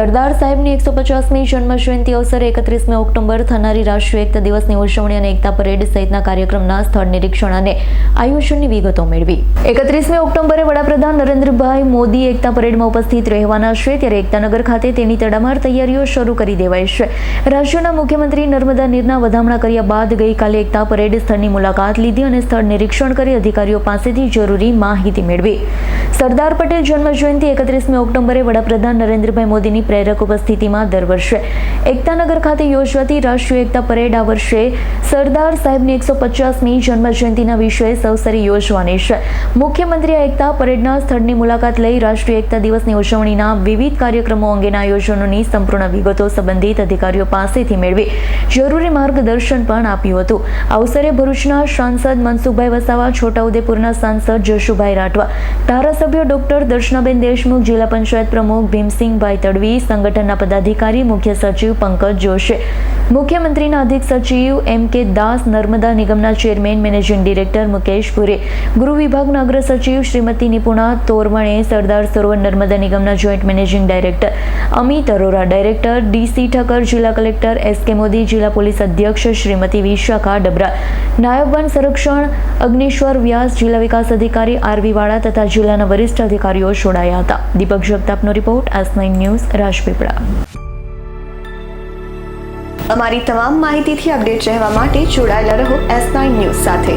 સરદાર સાહેબની એકસો પચાસમી જન્મ જયંતિ અવસરે એકત્રીસમી ઓક્ટોબર થનારી રાષ્ટ્રીય એકતા દિવસની ઉજવણી અને એકતા પરેડ સહિતના કાર્યક્રમના સ્થળ નિરીક્ષણ અને આયોજનની વિગતો મેળવી. એકત્રીસમી ઓક્ટોબરે વડાપ્રધાન નરેન્દ્રભાઈ મોદી એકતા પરેડમાં ઉપસ્થિત રહેવાના છે. ત્યારે એકતાનગર ખાતે તેની તડામાર તૈયારીઓ શરૂ કરી દેવાઈ છે. રાજ્યના મુખ્યમંત્રી નર્મદા નીરના વધામણા કર્યા બાદ ગઈકાલે એકતા પરેડ સ્થળની મુલાકાત લીધી અને સ્થળ નિરીક્ષણ કરી અધિકારીઓ પાસેથી જરૂરી માહિતી મેળવી. સરદાર પટેલ જન્મ જયંતિ એકત્રીસમી ઓક્ટોબરે વડાપ્રધાન નરેન્દ્રભાઈ મોદીની પ્રેરક ઉપસ્થિતિમાં દર વર્ષે એકતાનગર ખાતે યોજાતી રાષ્ટ્રીય એકતા પરેડ આ વર્ષે સરદાર સાહેબની એકસો પચાસમી જન્મ જયંતિના વિષય સૌસરી યોજવાની છે. મુખ્યમંત્રી આ એકતા પરેડના સ્થળની મુલાકાત લઈ રાષ્ટ્રીય એકતા દિવસની ઉજવણીના વિવિધ કાર્યક્રમો અંગેના આયોજનોની સંપૂર્ણ વિગતો સંબંધિત અધિકારીઓ પાસેથી મેળવી. જરૂરી માર્ગદર્શન પણ આપ્યું હતું. આ અવસરે ભરૂચના સાંસદ મનસુખભાઈ વસાવા, છોટાઉદેપુરના સાંસદ જશુભાઈ રાઠવા, ધારાસભ્યો ડોક્ટર દર્શનાબેન દેશમુખ, જિલ્લા પંચાયત પ્રમુખ ભીમસિંહભાઈ તડવી, સંગઠનના પદાધિકારી, મુખ્ય સચિવ પંકજ જોશી, મુખ્યમંત્રીના અધિક સચિવ એમ કે દાસ, નર્મદા નિગમના chairman, managing director Mukesh Pure, ગૃહ વિભાગના અગ્ર સચિવ શ્રીમતી નિપુણા તોરવણે, સરદાર સરોવર નર્મદા નિગમના joint managing director Amit Arora, director DC Thakkar, જિલ્લા કલેક્ટર એસ કે મોદી, જિલ્લા પોલીસ અધ્યક્ષ શ્રીમતી વિશાખા ડબરા નાયબ વન સંરક્ષણ અગ્નિશ્વર વ્યાસ, જિલ્લા વિકાસ અધિકારી આરવી વાળા તથા જિલ્લાના વરિષ્ઠ અધિકારીઓ જોડાયા હતા. Deepak જગતાપનો report S nine news, Rajpipla. અમારી તમામ માહિતીથી અપડેટ રહેવા માટે જોડાયેલા રહો એસ નાઇન ન્યૂઝ સાથે.